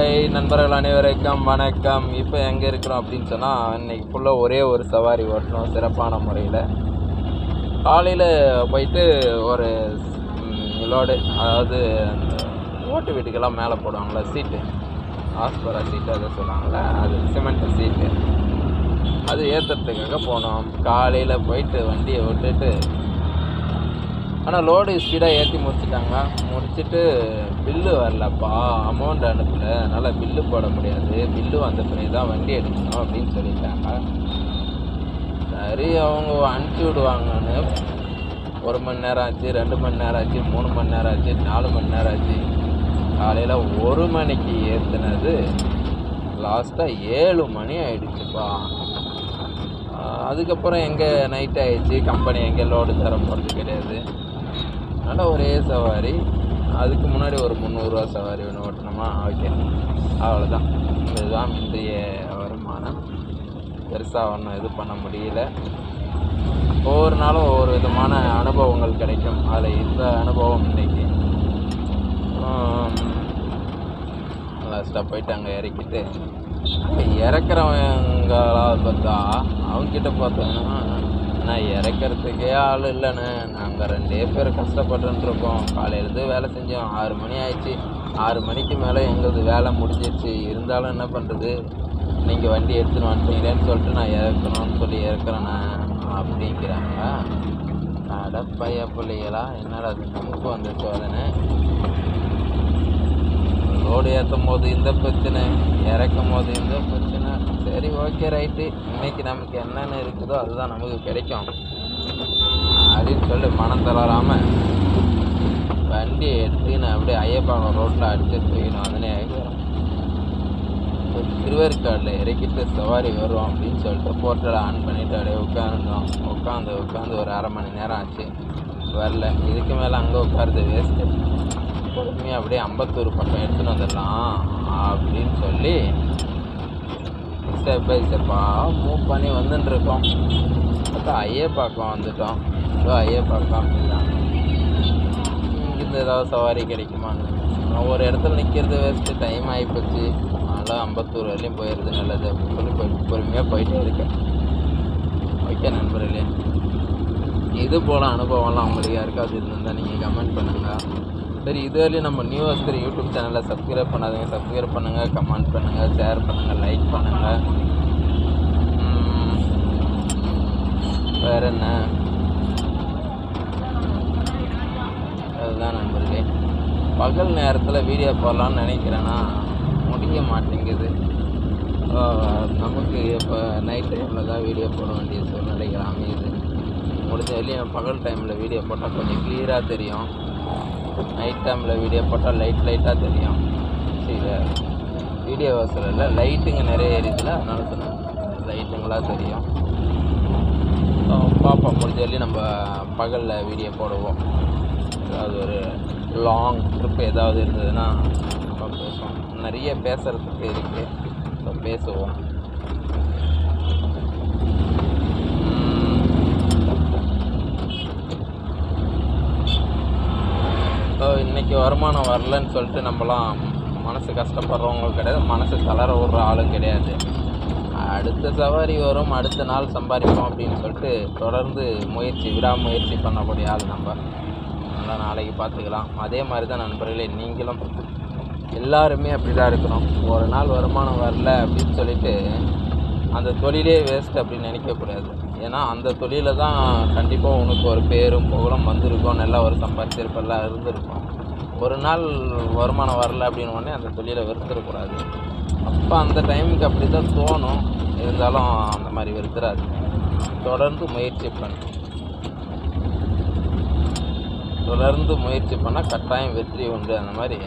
Hi நண்பர்கள் அனைவருக்கும் வணக்கம். இப்போ எங்கே இருக்கிறோம் அப்படின்னு சொன்னால் இன்றைக்கி ஃபுல்லாக ஒரே ஒரு சவாரி ஓட்டணும் சிறப்பான முறையில். காலையில் போயிட்டு ஒரு லோடு அதாவது அந்த ஓட்டு வீட்டுக்கெல்லாம் மேலே போடுவாங்களே சீட்டு. ஆஸ்பரா சீட்டு அதை சொல்லுவாங்கள்ல அது சிமெண்ட் சீட்டு. அது ஏற்றுறதுக்காக போனோம். காலையில் போயிட்டு வண்டியை விட்டுட்டு ஆனால் லோடு ஸ்பீடாக ஏற்றி முடிச்சிட்டாங்க. முடிச்சுட்டு பில்லு வரலப்பா. அமௌண்ட் அனுப்பல. அதனால் பில்லு போட முடியாது. பில்லு வந்த பிறகு தான் வண்டி எடுக்கணும் அப்படின்னு சொல்லிட்டாங்க. சரி அவங்க அனுப்பிச்சி விடுவாங்கன்னு. ஒரு மணி நேரம் ஆச்சு ரெண்டு மணி நேரம் ஆச்சு மூணு மணி நேரம் ஆச்சு நாலு மணி நேரம் ஆச்சு. காலையில் ஒரு மணிக்கு ஏற்றுனது லாஸ்ட்டாக ஏழு மணி ஆயிடுச்சுப்பா. அதுக்கப்புறம் எங்கே நைட் ஆகிடுச்சு கம்பெனி எங்கே லோடு தர போகிறது கிடையாது. அதனால் ஒரே சவாரி. அதுக்கு முன்னாடி ஒரு முந்நூறுரூவா சவாரி ஒன்று ஓட்டணுமா ஓகே. அவ்வளோதான் இதுதான் இன்றைய வருமானம். பெருசாக ஒன்றும் இது பண்ண முடியல. ஒவ்வொரு நாளும் ஒவ்வொரு விதமான அனுபவங்கள் கிடைக்கும். அதில் இந்த அனுபவம் இன்றைக்கி லாஸ்ட்டாக போயிட்டு அங்கே இறக்கிட்டு அங்கே பார்த்தா அவங்கக்கிட்ட பார்த்தோன்னா நான் இறக்கிறதுக்கே ஆள் இல்லைண்ணே நாங்கள் ரெண்டே பேர் கஷ்டப்பட்டுருக்கோம் காலையிலேருந்து வேலை செஞ்சோம். ஆறு மணி ஆயிடுச்சு. ஆறு மணிக்கு மேலே எங்களது வேலை முடிஞ்சிருச்சு. இருந்தாலும் என்ன பண்ணுறது நீங்கள் வண்டி எடுத்துன்னு வந்துட்டீங்களேன்னு சொல்லிட்டு நான் இறக்கணும்னு சொல்லி இறக்குறேண்ணா அப்படிங்கிறாங்க. அட பைய பிள்ளைகளா என்னடா அது நமக்கு வந்து சோதனை. லோடு ஏற்றும் போது இந்த பிரச்சனை இறக்கும் போது இந்த பிரச்சனை. சரி ஓகே ரைட்டு. இன்னைக்கு நமக்கு என்னென்ன இருக்குதோ அதுதான் நமக்கு கிடைக்கும். அப்படின்னு சொல்லிட்டு மனம் தளராமல் வண்டியை எடுத்து நான் அப்படியே ஐயப்பாக்கம் ரோட்டில் அடிச்சு தூக்கினோம் அதனே திருவேற்காடில் இறக்கிட்டு சவாரி வருவோம் அப்படின்னு சொல்லிட்டு போர்ட்டலை ஆன் பண்ணிவிட்டு அப்படியே உட்காந்துட்டோம் உட்காந்து உட்காந்து ஒரு அரை மணி நேரம் ஆச்சு. வரல. இதுக்கு மேலே அங்கே உட்காருது வேஸ்ட்டு பொறுமையாக அப்படியே அம்பத்தூர் பக்கம் எடுத்துன்னு வந்துடலாம் அப்படின்னு சொல்லி ஸ்டெப் பை ஸ்டெப்பாக மூவ் பண்ணி வந்துட்டுருக்கோம் பார்த்தா ஐயப்பாக்கம் வந்துட்டோம். ஸோ ஐயப்பாக்கம் அப்படிதான் இங்கேருந்து ஏதாவது சவாரி கிடைக்குமான்னு. நான் ஒரு இடத்துல நிற்கிறது வேஸ்ட்டு டைம் ஆகிப்போச்சு அதனால் ஐம்பத்தூர் வரையிலையும் போயிடுறது நல்லது அப்படின்னு சொல்லி போய் பொறுமையாக போயிட்டே இருக்கேன் ஓகே நண்பர்களே. இது போல் அனுபவம்லாம் உங்களுக்கு யாருக்காவது இருந்திருந்தால் நீங்கள் கமெண்ட் பண்ணுங்கள் சரி இது வரையும் நம்ம நியூ அஸ்கர் யூடியூப் சேனலை சப்ஸ்கிரைப் பண்ணாதீங்க. சப்ஸ்கிரைப் பண்ணுங்கள் கமெண்ட் பண்ணுங்கள் ஷேர் பண்ணுங்கள் லைக் பண்ணுங்கள் வேறு என்ன? அதுதான் நண்பர்களே. பகல் நேரத்தில் வீடியோ போடலான்னு நினைக்கிறேன்னா முடிய மாட்டேங்குது. நமக்கு இப்போ நைட் டைமில் தான் வீடியோ போட வேண்டிய சூழ்நிலைகள் அமையுது. முடிஞ்ச வரையும் பகல் டைமில் வீடியோ போட்டால் கொஞ்சம் கிளியராக தெரியும். நைட் டைமில் வீடியோ போட்டால் லைட் லைட்டாக தெரியும். சரி வீடியோ வசதியில் லைட்டுங்க நிறைய எரியுதுல அதனால சொன்னேன். லைட்டுங்களாக தெரியும். பார்ப்போம் முடிஞ்ச வரையும் நம்ம பகலில் வீடியோ போடுவோம். ஏதாவது ஒரு லாங் ட்ரிப் ஏதாவது இருந்ததுன்னா நம்ம பேசுவோம். நிறைய பேசுகிறதுக்கு இருக்குது பேசுவோம். ஸோ இன்றைக்கி வருமானம் வரலன்னு சொல்லிட்டு நம்மலாம் மனசு கஷ்டப்படுறவங்க கிடையாது. மனசு தளர விடுற ஆளும் கிடையாது. அடுத்த சவாரி வரும் அடுத்த நாள் சம்பாதிப்போம் அப்படின்னு சொல்லிட்டு தொடர்ந்து முயற்சி விடாமுயற்சி பண்ணக்கூடிய ஆள் நம்ம. அதனால் நாளைக்கு பார்த்துக்கலாம். அதே மாதிரி தான் நண்பர்களே நீங்களும் எல்லாருமே அப்படி தான் இருக்கணும். ஒரு நாள் வருமானம் வரல அப்படின்னு சொல்லிட்டு அந்த தொழிலே வேஸ்ட் அப்படின்னு நினைக்கக்கூடாது. ஏன்னா அந்த தொழிலை தான் கண்டிப்பாக உனக்கு ஒரு பேரும் புகழும் வந்திருக்கும். நல்லா ஒரு சம்பாதிச்சிருப்பெல்லாம் இருந்திருக்கும். ஒரு நாள் வருமானம் வரல அப்படின்னு உடனே அந்த தொழிலை வெறுத்துடக்கூடாது அப்போ அந்த டைமுக்கு அப்படி தான் தோணும். இருந்தாலும் அந்த மாதிரி வெறுத்துறாது தொடர்ந்து முயற்சி பண்ணு தொடர்ந்து முயற்சி பண்ணால் கட்டாயம் வெற்றி உண்டு. அந்த மாதிரி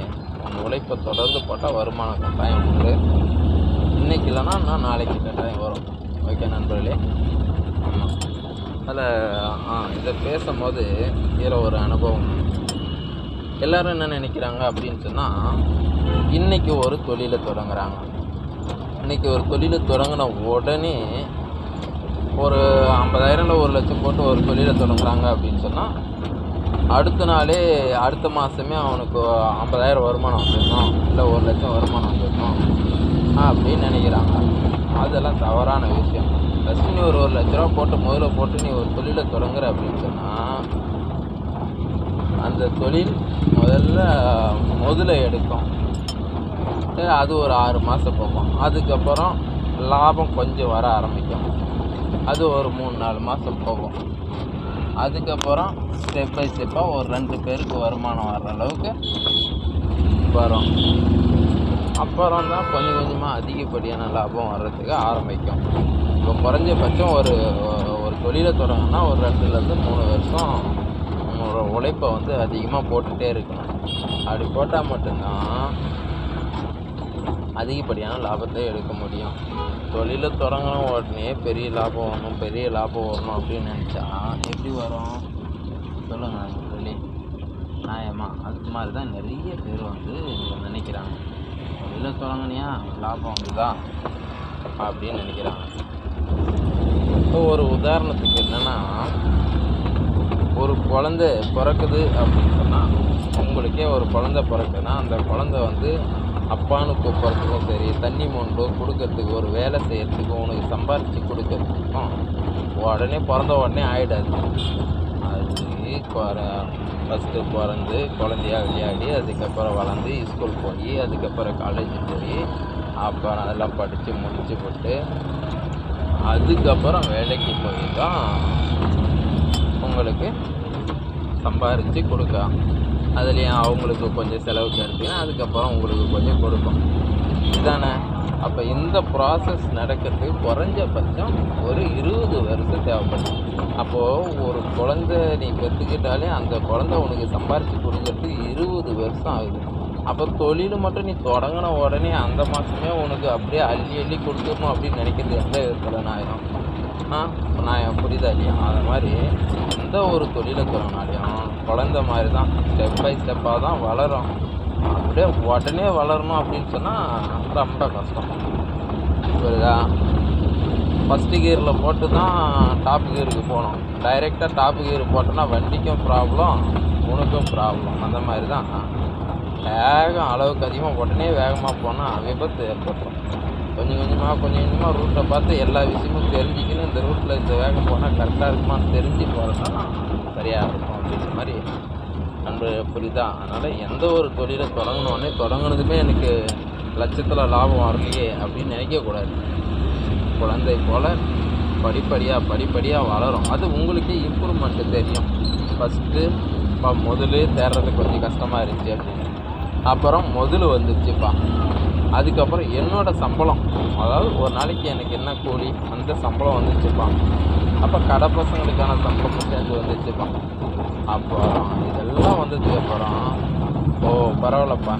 உன் உழைப்பை தொடர்ந்து போட்டால் வருமானம் கட்டாயம் உண்டு. இன்னைக்கு இல்லைன்னா நான் நாளைக்கு கட்டாயம் வரும். ஓகே நண்பர்களே? ஆமாம் அதில் ஆ இதை பேசும்போது இதில் ஒரு அனுபவம் எல்லாரும் என்ன நினைக்கிறாங்க அப்படின்னு சொன்னால் இன்றைக்கி ஒரு தொழிலை தொடங்குறாங்க. இன்றைக்கி ஒரு தொழிலை தொடங்கின உடனே ஒரு ஐம்பதாயிரம்ல ஒரு லட்சம் போட்டு ஒரு தொழிலை தொடங்குறாங்க அப்படின்னு சொன்னால் அடுத்த நாளே அடுத்த மாதமே அவனுக்கு ஐம்பதாயிரம் வருமானம் வந்துடணும் இல்லை ஒரு லட்சம் வருமானம் வந்துடணும் அப்படின்னு நினைக்கிறாங்க. அதெல்லாம் தவறான விஷயம். ஃபஸ்ட்டு நீ ஒரு ஒரு லட்ச ரூபா போட்டு முதல்ல போட்டு நீ ஒரு தொழிலை தொடங்குற அப்படின்னு சொன்னால் அந்த தொழில் முதல்ல முதல எடுக்கும். அது ஒரு ஆறு மாதம் போகும். அதுக்கப்புறம் லாபம் கொஞ்சம் வர ஆரம்பிக்கும். அது ஒரு மூணு நாலு மாதம் போகும். அதுக்கப்புறம் ஸ்டெப் பை ஸ்டெப்பாக ஒரு ரெண்டு பேருக்கு வருமானம் வர்ற அளவுக்கு வரும். அப்புறம் தான் கொஞ்சம் கொஞ்சமாக அதிகப்படியான லாபம் வர்றதுக்கு ஆரம்பிக்கும். இப்போ குறைஞ்சபட்சம் ஒரு ஒரு தொழிலை தொடங்கினா ஒரு ரெண்டுலேருந்து மூணு வருஷம் உழைப்பை வந்து அதிகமாக போட்டுகிட்டே இருக்கணும். அப்படி போட்டால் மட்டும்தான் அதிகப்படியான லாபத்தை எடுக்க முடியும். தொழிலை தொடங்கின உடனே பெரிய லாபம் வரணும் பெரிய லாபம் வரணும் அப்படின்னு நினச்சா எப்படி வரும்? சொல்லுங்கள் சொல்லி. நியாயமா? அது மாதிரி தான் நிறைய பேர் வந்து நினைக்கிறாங்க. தொழிலை தொடங்கினியா லாபம் வந்துதா அப்படின்னு நினைக்கிறாங்க. இப்போ ஒரு உதாரணத்துக்கு என்னென்னா ஒரு குழந்தை பிறக்குது அப்படின்னு சொன்னால் உங்களுக்கே ஒரு குழந்தை பிறக்குதுன்னா அந்த குழந்தை வந்து அப்பான்னு கூப்பிட்றதுக்கும் சரி தண்ணி மொண்டோ கொடுக்கறதுக்கு ஒரு வேலை செய்கிறதுக்கும் உனக்கு சம்பாரித்து கொடுக்கறதுக்கும் உடனே பிறந்த உடனே ஆகிடாது அது ஃபஸ்ட்டு பிறந்து குழந்தையா விளையாடி அதுக்கப்புறம் வளர்ந்து ஸ்கூல் போய் அதுக்கப்புறம் காலேஜ் போய் அப்புறம் அதெல்லாம் படித்து முடிச்சு போட்டு அதுக்கப்புறம் வேலைக்கு போய் தான் உங்களுக்கு சம்பாரித்து கொடுக்கலாம். அதுலேயும் அவங்களுக்கு கொஞ்சம் செலவுக்கு எடுத்தீங்கன்னா அதுக்கப்புறம் உங்களுக்கு கொஞ்சம் கொடுக்கும். இதுதானே அப்போ இந்த ப்ராசஸ் நடக்கிறதுக்கு குறைஞ்சபட்சம் ஒரு இருபது வருஷம் தேவைப்படும். அப்போது ஒரு குழந்தை நீ பெற்றுக்கிட்டாலே அந்த குழந்தை உனக்கு சம்பாரித்து கொடுக்கறதுக்கு இருபது வருஷம் ஆகுது. அப்போ தொழில் மட்டும் நீ தொடங்கின உடனே அந்த மாதமே உனக்கு அப்படியே அள்ளி அள்ளி கொடுத்துடணும் அப்படின்னு நினைக்கிறது எந்த நான் புரியுதா இல்லையா? அது மாதிரி எந்த ஒரு தொழிலை தொடங்கினாலையும் குழந்த மாதிரி தான் ஸ்டெப் பை ஸ்டெப்பாக தான் வளரும். அப்படியே உடனே வளரணும் அப்படின்னு சொன்னால் ரொம்ப கஷ்டம். புரியுதா? ஃபஸ்ட்டு கியரில் போட்டு தான் டாப் கியருக்கு போகணும். டைரெக்டாக டாப் கியர் போட்டோன்னா வண்டிக்கும் ப்ராப்ளம் உனக்கும் ப்ராப்ளம் அந்த மாதிரி தான். வேகம் அளவுக்கு அதிகமாக உடனே வேகமாக போனால் விபத்து ஏற்பட்டுரும். கொஞ்சம் கொஞ்சமாக கொஞ்சம் கொஞ்சமாக ரூட்டை பார்த்து எல்லா விஷயமும் தெரிஞ்சுக்கணும் இந்த ரூட்டில் இந்த வேகம் போனால் கரெக்டாக இருக்குமான்னு தெரிஞ்சு போகிறதுனா சரியாக இருக்கும் அப்படின்ற மாதிரி அன்று புரியுதா? அதனால் எந்த ஒரு தொழிலை தொடங்கினோடனே தொடங்கினதுமே எனக்கு லட்சத்தில் லாபம் வரலையே அப்படின்னு நினைக்கக்கூடாது குழந்தை போல் படிப்படியாக படிப்படியாக வளரும். அது உங்களுக்கே இம்ப்ரூவ்மெண்ட்டு தெரியும். ஃபஸ்ட்டு இப்போ முதல்ல தேடுறது கொஞ்சம் கஷ்டமாக இருந்துச்சு அப்படின்னு. அப்புறம் முதல் வந்துச்சுப்பா. அதுக்கப்புறம் என்னோட சம்பளம். அதாவது ஒரு நாளைக்கு எனக்கு என்ன கூலி அந்த சம்பளம் வந்துச்சுப்பா அப்போ கடை பசங்களுக்கான சம்பளமும் சேர்ந்து வந்துச்சுப்பா அப்புறம் இதெல்லாம் வந்ததுக்கு அப்புறம் ஓ பரவாயில்லப்பா.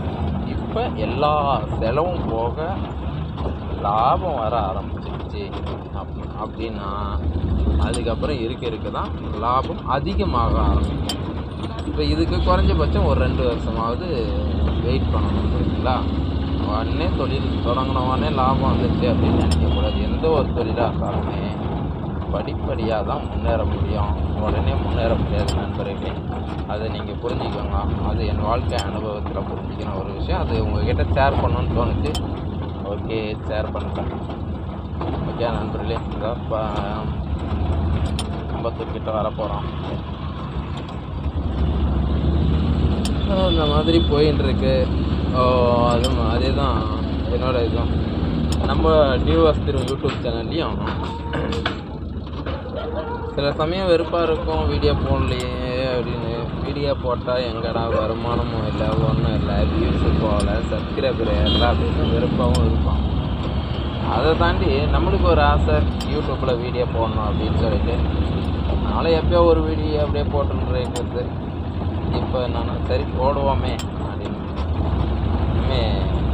இப்போ எல்லா செலவும் போக லாபம் வர ஆரம்பிச்சிருச்சு. அப் அப்படின்னா அதுக்கப்புறம் இருக்க இருக்க தான் லாபம் அதிகமாக ஆரம்பிக்கும். இப்போ இதுக்கு குறைஞ்சபட்சம் ஒரு ரெண்டு வருஷமாவது வெயிட் பண்ணணும் சரிங்களா உடனே தொழில் தொடங்கின உடனே லாபம் வந்துச்சு அப்படின்னு நினைக்கக்கூடாது. எந்த ஒரு தொழிலாக இருந்தாலுமே படிப்படியாக தான் முன்னேற முடியும். உடனே முன்னேற முடியாது நண்பர்களே. அதை நீங்கள் புரிஞ்சுக்கோங்க. அது என் வாழ்க்கை அனுபவத்தில் புரிஞ்சுக்கிற ஒரு விஷயம். அது உங்ககிட்ட ஷேர் பண்ணணும்னு தோணுச்சு. ஓகே ஷேர் பண்ணுறேன் ஓகே நண்பர்களே. இந்த ஐம்பத்தூர்கிட்ட வர போகிறோம் இந்த மாதிரி போயின்னு இருக்குது ஓ, அது அதே தான் என்னோட இதுவும் நம்ம நியூ அஸ்திரம் யூடியூப் சேனல்லையும் சில சமயம் வெறுப்பாக இருக்கும் வீடியோ போடலையே அப்படின்னு. வீடியோ போட்டால் எங்கடா வருமானமும் இல்லை ஒன்றும் இல்லை. வியூஸு போகல சப்ஸ்கிரைபர் இல்லை அப்படின்னு வெறுப்பாகவும் இருக்கும் அதை தாண்டி நம்மளுக்கு ஒரு ஆசை யூடியூப்பில் வீடியோ போடணும் அப்படின்னு சொல்லிட்டு. அதனால் எப்போயோ ஒரு வீடியோ அப்படியே போட்டுன்றது இப்போ நான் சரி போடுவோமே அப்படின்னு இனிமே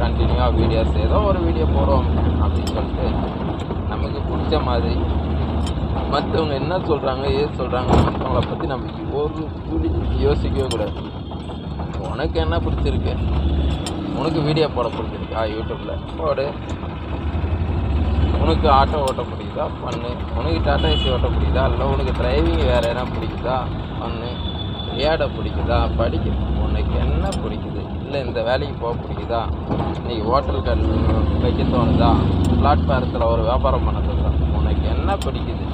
கண்டினியூவாக வீடியோஸ் ஏதோ ஒரு வீடியோ போகிறோம் அப்படின்னு சொல்லிட்டு நமக்கு பிடிச்ச மாதிரி மற்றவங்க என்ன சொல்கிறாங்க ஏது சொல்கிறாங்க மற்றவங்களை பற்றி நம்ம ஒரு துளி யோசிக்கவே கூடாது. உனக்கு என்ன பிடிச்சிருக்கு? உனக்கு வீடியோ போட பிடிச்சிருக்கா யூடியூப்பில் போடு. உனக்கு ஆட்டோ ஓட்ட பிடிக்குதா? பண்ணு. உனக்கு டாட்டா ஏசி ஓட்ட பிடிக்குதா? இல்லை உனக்கு டிரைவிங் வேறு எதனா பிடிக்குதா? பண்ணு. விளையாட பிடிக்குதா? படிக்க. உனக்கு என்ன பிடிக்குது இல்லை இந்த வேலைக்கு போக பிடிக்குதா இன்றைக்கி ஹோட்டல் கல் வைக்க தோணுதா? பிளாட்ஃபாரத்தில் ஒரு வியாபாரம் பண்ண தோணுதா? உனக்கு என்ன பிடிக்குது?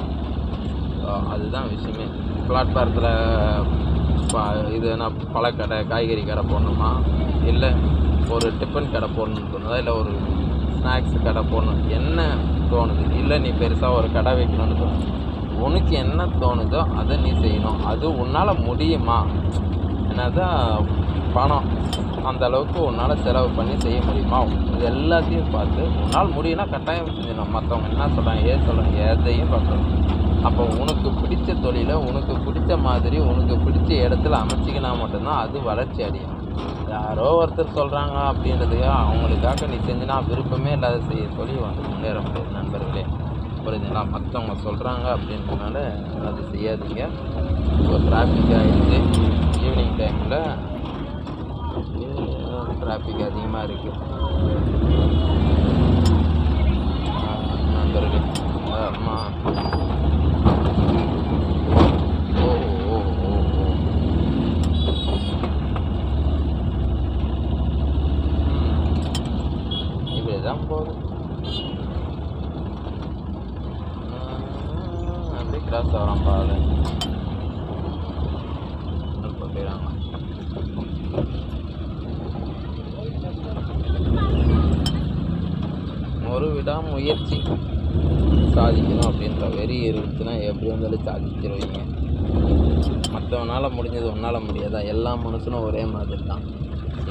அதுதான் விஷயமே. பிளாட்ஃபாரத்தில் இது என்ன பழக்கடை காய்கறி கடை போடணுமா? இல்லை ஒரு டிஃபன் கடை போடணும்னு தோணுதா? இல்லை ஒரு ஸ்நாக்ஸ் கடை போடணும்? என்ன தோணுது? இல்லை நீ பெருசாக ஒரு கடை வைக்கணும்னு தோணுது. உனக்கு என்ன தோணுதோ அதை நீ செய்யணும். அது உன்னால் முடியுமா? என்னதான் பணம். அந்த அளவுக்கு உன்னால் செலவு பண்ணி செய்ய முடியுமா? இது எல்லாத்தையும் பார்த்து உன்னால் முடியும்னா கட்டாயம் செஞ்சிடணும். மற்றவங்க என்ன சொல்கிறாங்க ஏன் சொல்கிறாங்க எதையும் பார்க்கணும் அப்போ உனக்கு பிடிச்ச தொழிலை உனக்கு பிடிச்ச மாதிரி உனக்கு பிடிச்ச இடத்துல அமைச்சிக்கினா மட்டும்தான் அது வளர்ச்சி அடையும். யாரோ ஒருத்தர் சொல்கிறாங்க அப்படின்றதுக்காக அவங்களுக்காக நீ செஞ்சுனா விருப்பமே இல்லாத செய்ய தொழில் வந்து முன்னேற முடியாது நண்பர்களே. புரிஞ்சுங்களா மற்றவங்க சொல்கிறாங்க அப்படின்றதுனால அது செய்யாதீங்க. இப்போ டிராஃபிக் ஆகிடுச்சு ஈவினிங் டைமில் டிராஃபிக் அதிகமாக இருக்குது நண்பர்களே ஆமாம் ஓ ஓ ஓ ஓ இப்படி தான் விடாமுயற்சி சாதிக்கணும் அப்படின்ற வெறி இருந்துச்சுன்னா எப்படி வந்தாலும் சாதிச்சிருவீங்க. மற்றவனால் முடிஞ்சது உன்னால் முடியாதா? எல்லா மனுஷனும் ஒரே மாதிரி தான்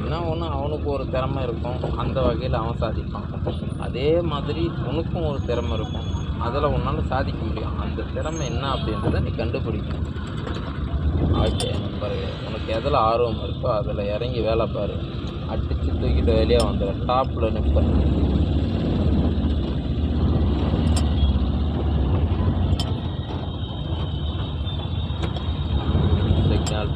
என்ன ஒன்று அவனுக்கு ஒரு திறமை இருக்கும். அந்த வகையில் அவன் சாதிப்பான். அதே மாதிரி உனக்கும் ஒரு திறமை இருக்கும். அதில் உன்னால் சாதிக்க முடியும். அந்த திறமை என்ன அப்படின்றத நீ கண்டுபிடிக்கணும். ஓகே நண்பர்களே உனக்கு எதில் ஆர்வம் இருக்கோ அதில் இறங்கி வேலை பாரு. அடித்து தூக்கிட்டு வெளியே வந்துடும் டாப்பில் நிற்பேன் signal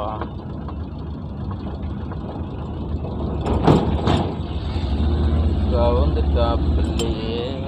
apa kau tetap beli.